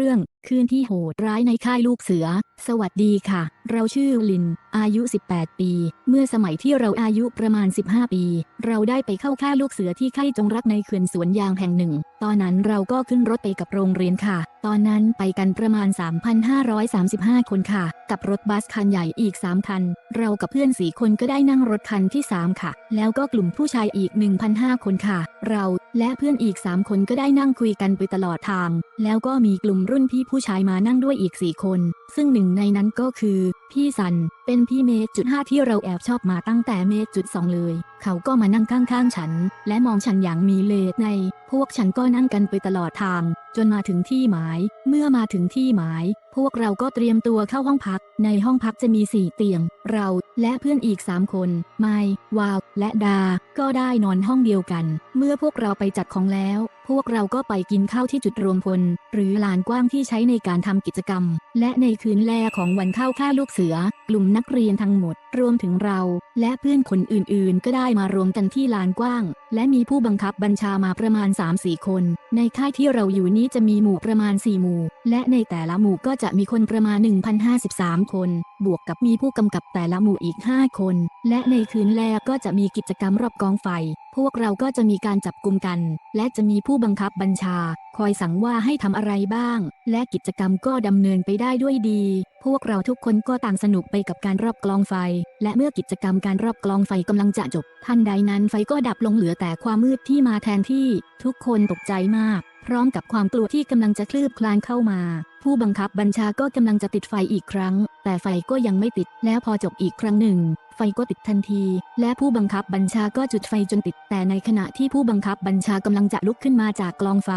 รื่อง คืนที่โหดร้ายในค่ายลูกเสือ สวัสดีค่ะ เราชื่อลิน อายุ 18 ปี เมื่อสมัยที่เราอายุประมาณ 15 ปี เราได้ไปเข้าค่ายลูกเสือที่ค่ายจงรักในเขื่อนสวนยางแห่งหนึ่ง ตอนนั้นเราก็ขึ้นรถไปกับโรงเรียนค่ะ ตอนนั้นไปกันประมาณ 3,535 คนค่ะ กับรถบัสคันใหญ่อีก 3 คัน เรากับเพื่อนสี่คนก็ได้นั่งรถคันที่ 3 ค่ะ แล้วก็กลุ่มผู้ชายอีก1,005คนค่ะ เรา และเพื่อนอีกสามคนก็ได้นั่งคุยกันไปตลอดทาง แล้วก็มีกลุ่มรุ่นพี่ผู้ชายมานั่งด้วยอีกสี่คน ซึ่งหนึ่งในนั้นก็คือ พี่สัน เป็นพี่เมจุดห้าที่เราแอบชอบมาตั้งแต่เมจุดสองเลย เขาก็มานั่งข้างๆฉัน และมองฉันอย่างมีเลสใน พวกฉันก็นั่งกันไปตลอดทาง จนมาถึงที่หมาย เมื่อมาถึงที่หมาย พวกเราก็เตรียมตัวเข้าห้องพัก ในห้องพักจะมีสี่เตียง เราและเพื่อนอีกสามคน ไมวาว และดา ก็ได้นอนห้องเดียวกัน เมื่อพวกเราไปจัดของแล้ว พวกเราก็ไปกินข้าวที่จุดรวมพล หรือลานกว้างที่ใช้ในการทำกิจกรรม และในคืนแรกของวันเข้าค่ายลูกเสือ ลุ่มนักเรียนทั้งหมด รวมถึงเราและเพื่อนคนอื่นๆ ก็ได้มารวมกันที่ลานกว้าง และมีผู้บังคับบัญชามาประมาณ 3-4 คน ในค่ายที่เราอยู่นี้จะมีหมู่ประมาณ 4 หมู่ และในแต่ละหมู่ก็จะมีคนประมาณ 1,053 คน บวกกับมีผู้กำกับแต่ละหมู่อีก 5 คน และในคืนแรกก็จะมีกิจกรรมรอบกองไฟ พวกเราก็จะมีการจับกลุ่มกัน และจะมีผู้บังคับบัญชา คอยสั่งว่าให้ทำอะไรบ้าง และกิจกรรมก็ดำเนินไปได้ด้วยดี พวกเราทุกคนก็ต่างสนุกไปกับการรอบกลองไฟและเมื่อกิจกรรมการรอบกลองไฟกำลังจะจบทันใดนั้นไฟก็ดับลงเหลือแต่ความมืดที่มาแทนที่ ทุกคนตกใจมาก พร้อมกับความกลัวที่กำลังจะคลืบคลานเข้ามา ผู้บังคับบัญชาก็กำลังจะติดไฟอีกครั้ง แต่ไฟก็ยังไม่ติด แล้วพอจบอีกครั้งหนึ่ง ไฟก็ติดทันที และผู้บังคับบัญชาก็จุดไฟจนติด แต่ในขณะที่ผู้บังคับบัญชากำลังจะลุกขึ้นมาจากกลองไฟ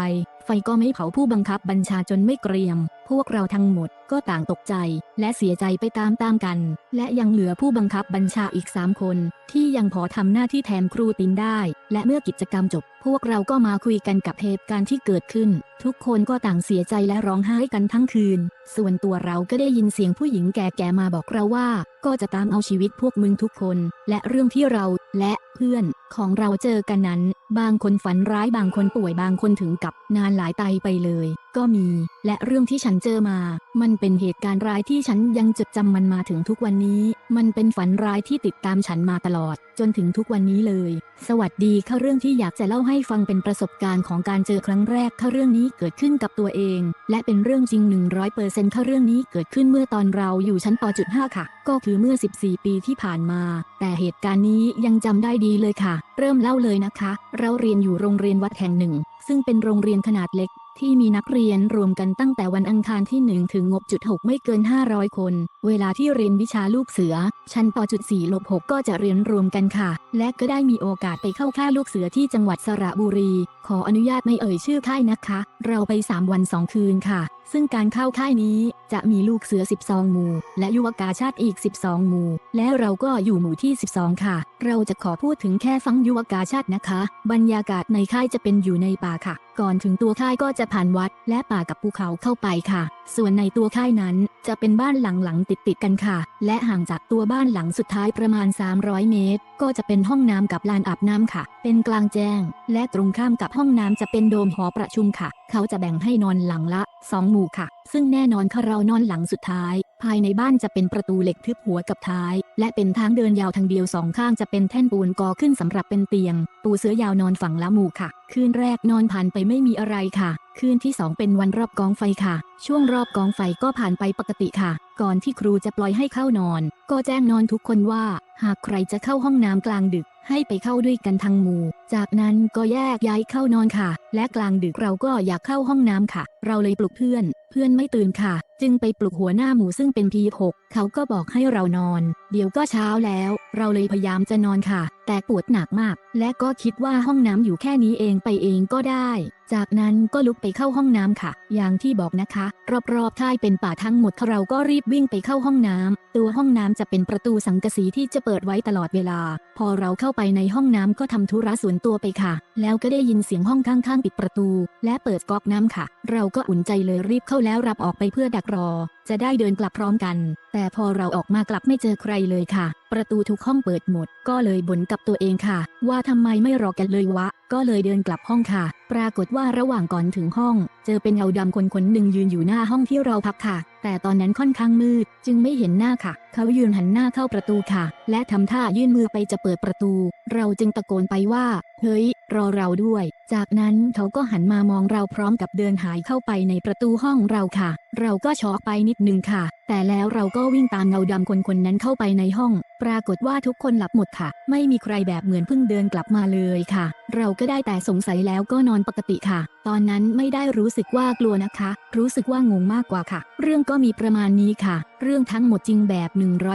ไฟก็ไม่เผาผู้บังคับบัญชาจนไม่เกรียม พวกเราทั้งหมดก็ต่างตกใจและเสียใจไปตามๆกัน และยังเหลือผู้บังคับบัญชาอีก3คน ที่ยังพอทำหน้าที่แทนครูตินได้ และเมื่อกิจกรรมจบ พวกเราก็มาคุยกันกับเหตุการณ์ที่เกิดขึ้น ทุกคนก็ต่างเสียใจและร้องไห้กันทั้งคืน ส่วนตัวเราก็ได้ยินเสียงผู้หญิงแก่ๆมาบอกเราว่า ก็จะตามเอาชีวิตพวกมึงทุกคน และเรื่องที่เราและเพื่อนของเราเจอกันนั้น บางคนฝันร้ายบางคนป่วยบางคนถึงกับนานหลายตายไปเลย ก็มี และเรื่องที่ฉันเจอมา มันเป็นเหตุการณ์ร้ายที่ฉันยังจดจำมันมาถึงทุกวันนี้ มันเป็นฝันร้ายที่ติดตามฉันมาตลอด จนถึงทุกวันนี้เลย สวัสดีค่ะเรื่องที่อยากจะเล่าให้ฟังเป็นประสบการณ์ของการเจอครั้งแรกค่ะเรื่องนี้เกิดขึ้นกับตัวเอง และเป็นเรื่องจริง 100%ค่ะเรื่องนี้เกิดขึ้นเมื่อตอนเราอยู่ชั้นป .5 ค่ะ ก็คือเมื่อ 14 ปีที่ผ่านมา แต่เหตุการณ์นี้ยังจำได้ดีเลยค่ะ เริ่มเล่าเลยนะคะ เราเรียนอยู่โรงเรียนวัดแห่งหนึ่ง ซึ่งเป็นโรงเรียนขนาดเล็ก ที่มีนักเรียนรวมกันตั้งแต่วันอังคารที่ 1 ถึงงบจุด6ไม่เกิน 500 คน เวลาที่เรียนวิชาลูกเสือ ชั้นปจุด4ลบ6ก็จะเรียนรวมกันค่ะ และก็ได้มีโอกาสไปเข้าค่ายลูกเสือที่จังหวัดสระบุรี ขออนุญาตไม่เอ่ยชื่อค่ายนะคะ เราไป 3 วัน 2 คืนค่ะ ซึ่งการเข้าค่ายนี้จะมีลูกเสือ 12 หมู่ และยุวกาชาติอีก 12 หมู่ และเราก็อยู่หมู่ที่ 12 ค่ะ เราจะขอพูดถึงแค่ฟังยุวกาชาตินะคะ บรรยากาศในค่ายจะเป็นอยู่ในป่าค่ะ ก่อนถึงตัวค่ายก็จะผ่านวัด และป่ากับภูเขาเข้าไปค่ะ ส่วนในตัวค่ายนั้นจะเป็นบ้านหลังๆติดติดๆกันค่ะ และห่างจากตัวบ้านหลังสุดท้ายประมาณ 300 เมตร ก็จะเป็นห้องน้ำกับลานอาบน้ำค่ะ เป็นกลางแจ้ง และตรงข้ามกับห้องน้ำจะเป็นโดมหอประชุมค่ะ เขาจะแบ่งให้นอนหลังละ 2 หมู่ค่ะ ซึ่งแน่นอนค่ะเรานอนหลังสุดท้าย ภายในบ้านจะเป็นประตูเหล็กทึบหัวกับท้าย และเป็นทางเดินยาวทางเดียวสองข้างจะเป็นแท่นปูนก่อขึ้นสำหรับเป็นเตียง ปูเสื้อยาวนอนฝั่งละหมู่ค่ะ คืนแรกนอนผ่านไปไม่มีอะไรค่ะ คืนที่สองเป็นวันรอบกองไฟค่ะ ช่วงรอบกองไฟก็ผ่านไปปกติค่ะ ก่อนที่ครูจะปล่อยให้เข้านอน ก็แจ้งนอนทุกคนว่า หากใครจะเข้าห้องน้ำกลางดึกให้ไปเข้าด้วยกันทั้งหมู่ จากนั้นก็แยกย้ายเข้านอนค่ะ และกลางดึกเราก็อยากเข้าห้องน้ำค่ะ เราเลยปลุกเพื่อน เพื่อนไม่ตื่นค่ะจึงไปปลุกหัวหน้าหมูซึ่งเป็นพีหกเขาก็บอกให้เรานอน เดี๋ยวก็เช้าแล้ว เราเลยพยายามจะนอนค่ะ แต่ปวดหนักมาก และก็คิดว่าห้องน้ำอยู่แค่นี้เองไปเองก็ได้ จากนั้นก็ลุกไปเข้าห้องน้ำค่ะ อย่างที่บอกนะคะ รอบๆท้ายเป็นป่าทั้งหมดเราก็รีบวิ่งไปเข้าห้องน้ำตัวห้องน้ำจะเป็นประตูสังกะสีที่จะเปิดไว้ตลอดเวลา พอเราเข้าไปในห้องน้ำก็ทำธุระส่วนตัวไปค่ะ แล้วก็ได้ยินเสียงห้องข้างๆ ปิดประตู และเปิดก๊อกน้ำค่ะ เราก็อุ่นใจเลยรีบเข้าแล้วรับออกไปเพื่อดักรอ จะได้เดินกลับพร้อมกัน แต่พอเราออกมากลับไม่เจอใครเลยค่ะปประตูทุกห้องเปิดหมด ก็เลยบ่นกับตัวเองค่ะ ว่าทำไมไม่รอกันเลยวะก็เลยเดินกลับห้องค่ะ ปรากฏว่าระหว่างก่อนถึงห้อง เจอเป็นเงาดำคนคนหนึ่งยืนอยู่หน้าห้องที่เราพักค่ะ แต่ตอนนั้นค่อนข้างมืด จึงไม่เห็นหน้าค่ะ เขายืนหันหน้าเข้าประตูค่ะ และทำท่ายื่นมือไปจะเปิดประตู เราจึงตะโกนไปว่า เฮ้ย รอเราด้วย จากนั้นเขาก็หันมามองเราพร้อมกับเดินหายเข้าไปในประตูห้องเราค่ะ เราก็ช็อกไปนิดนึงค่ะ แต่แล้วเราก็วิ่งตามเงาดำคนคนนั้นเข้าไปในห้อง ปรากฏว่าทุกคนหลับหมดค่ะ ไม่มีใครแบบเหมือนเพิ่งเดินกลับมาเลยค่ะ เราก็ได้แต่สงสัยแล้วก็นอนปกติค่ะ ตอนนั้นไม่ได้รู้สึกว่ากลัวนะคะ รู้สึกว่างงมากกว่าค่ะ เรื่องก็มีประมาณนี้ค่ะ เรื่องทั้งหมดจริงแบบ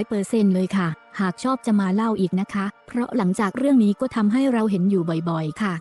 100%เลยค่ะ หากชอบจะมาเล่าอีกนะคะ เพราะหลังจากเรื่องนี้ก็ทำให้เราเห็นอยู่บ่อยๆ ค่ะ